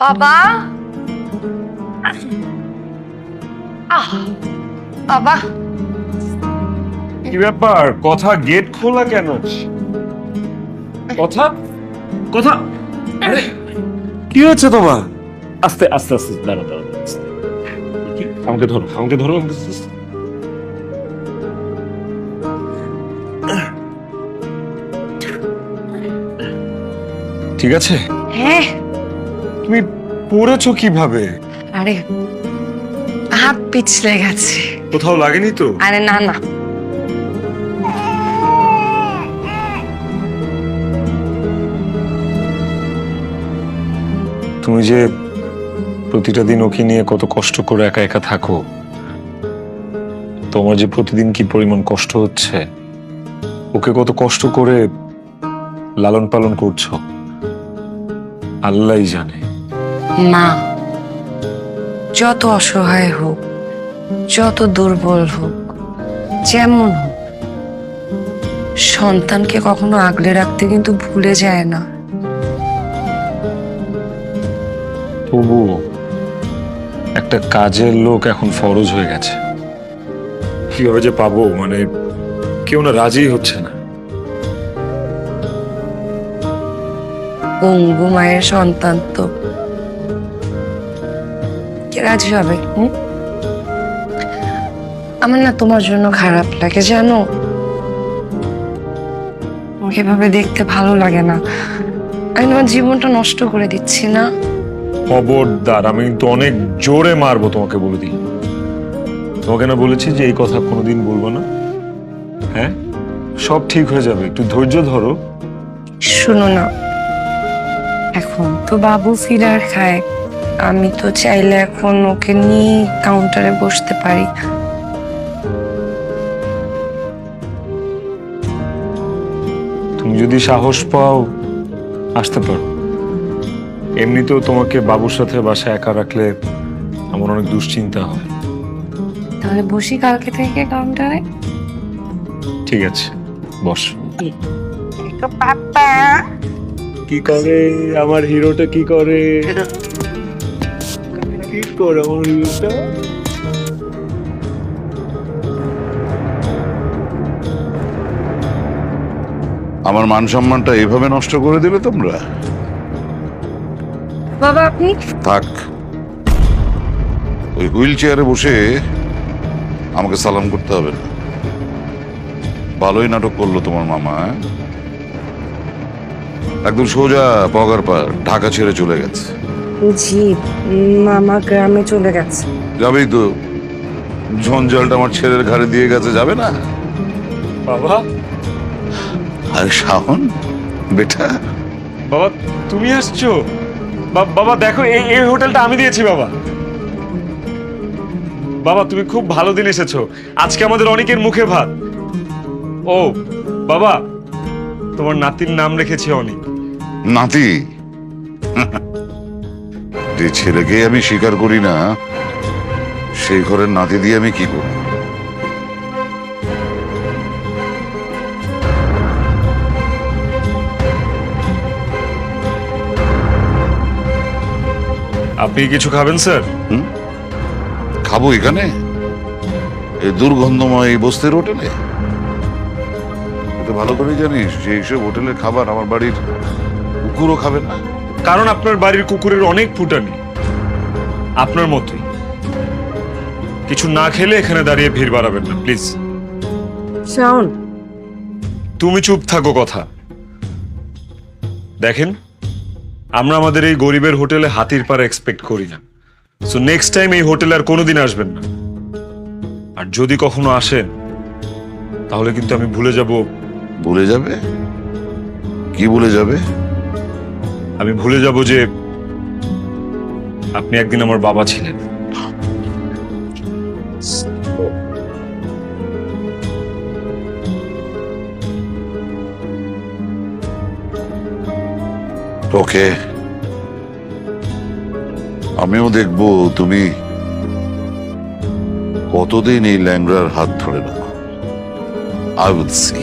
বাবা? আহ বাবা। কি ব্যাপার? কথা গেট খোলা কেন? কথা? কথা? আরে কি হচ্ছে তোমার? আস্তে আস্তে আস্তে দাঁড়া দাঁড়া। আমাকে ধরো আমাকে ধরো। ঠিক আছে? হ্যাঁ। তুমি পড়েছো কীভাবে? আরে হাত পিছলে গেছে। কোথাও লাগেনি তো? আরে না না। তুমি যে প্রতিটা দিন ওকে নিয়ে কত কষ্ট করে একা একা থাকো তোমার যে প্রতিদিন কি পরিমাণ কষ্ট হচ্ছে ওকে কত কষ্ট করে লালন পালন করছ আল্লাহই জানে। মা যত অসহায় হোক যত দুর্বল হোক যেমন হোক সন্তানকে কখনো আগলে রাখতে কিন্তু ভুলে যায় না। তবুও একটা কাজের লোক এখন ফরজ হয়ে গেছে। কীভাবে যে পাবো? মানে কেউ না রাজি হচ্ছে না। পঙ্গু মায়ের সন্তান তো রাজি হবে? আমার না তোমার জন্য খারাপ লাগে জানো? ওকে এভাবে দেখতে ভালো লাগে না। আমি তোমার জীবনটা নষ্ট করে দিচ্ছি না। খবরদার আমি কিন্তু অনেক জোরে মারবো তোমাকে বলে দিই। তোমাকে না বলেছি যে এই কথা কোনোদিন বলব না? হ্যাঁ? সব ঠিক হয়ে যাবে একটু ধৈর্য ধরো। শুনো না এখন তো বাবু ফিরার খায়। আমি তো চাইলে এখন ওকে নিয়ে কাউন্টারে বসতে পারি। তুমি যদি সাহস পাও আসতে পারো। এমনিতেও তোমাকে বাবুর সাথে বাসায় একা রাখলে আমার অনেক দুশ্চিন্তা হয়। তাহলে বসি কালকে থেকে কাউন্টারে ঠিক আছে বস। কি করে? আমার হিরোটা কি করে? কি করে আমার হিরোটা আমার মান সম্মানটা এইভাবে নষ্ট করে দিলে তোমরা? বাবা আপনি? থাক। ওই হুইল চেয়ারে বসে আমাকে সালাম করতে হবে না। ভালোই নাটক করল তোমার মামা হ্যাঁ? একদম সোজা পগার পা ঢাকা ছেড়ে চলে গেছে। জি মামা গ্রামে চলে গেছে। যাবেই তো। ঝঞ্ঝালটা আমার ছেলের ঘাড়ে দিয়ে গেছে যাবে না? বাবা। আরে শাহন বেটা। বাবা তুমি আসছো বাবা দেখো এই এই হোটেলটা আমি দিয়েছি বাবা। বাবা তুমি খুব ভালো দিন এসেছ। আজকে আমাদের অনেকের মুখে ভাত। ও বাবা তোমার নাতির নাম রেখেছি অনেক। নাতি? যে ছেলেকে আমি স্বীকার করি না সেই ঘরের নাতি দিয়ে আমি কি করব? আপনি কিছু খাবেন স্যার? খাব এখানে? এই দুর্গন্ধময় এই বস্তির হোটেলে? এটা ভালো করে জানিস যে এইসব হোটেলের খাবার আমার বাড়ির কুকুরও খাবে না। কারণ আপনার বাড়ির কুকুরের অনেক ফুটানি। আপনার মতোই। কিছু না খেলে এখানে দাঁড়িয়ে ভিড় বাড়াবেন না প্লিজ। শাওন। তুমি চুপ থাকো কথা। দেখেন আমরা আমাদের এই গরিবের হোটেলে হাতির পাড়া এক্সপেক্ট করি না। সো নেক্সট টাইম এই হোটেলে আর কোনোদিন আসবেন না। আর যদি কখনো আসেন তাহলে কিন্তু আমি ভুলে যাব। ভুলে যাবে? কি ভুলে যাবে? আমি ভুলে যাব যে আপনি একদিন আমার বাবা ছিলেন। ওকে। আমিও দেখব তুমি কতদিন এই ল্যাংড়ার হাত ধরে রাখো আই উইল সি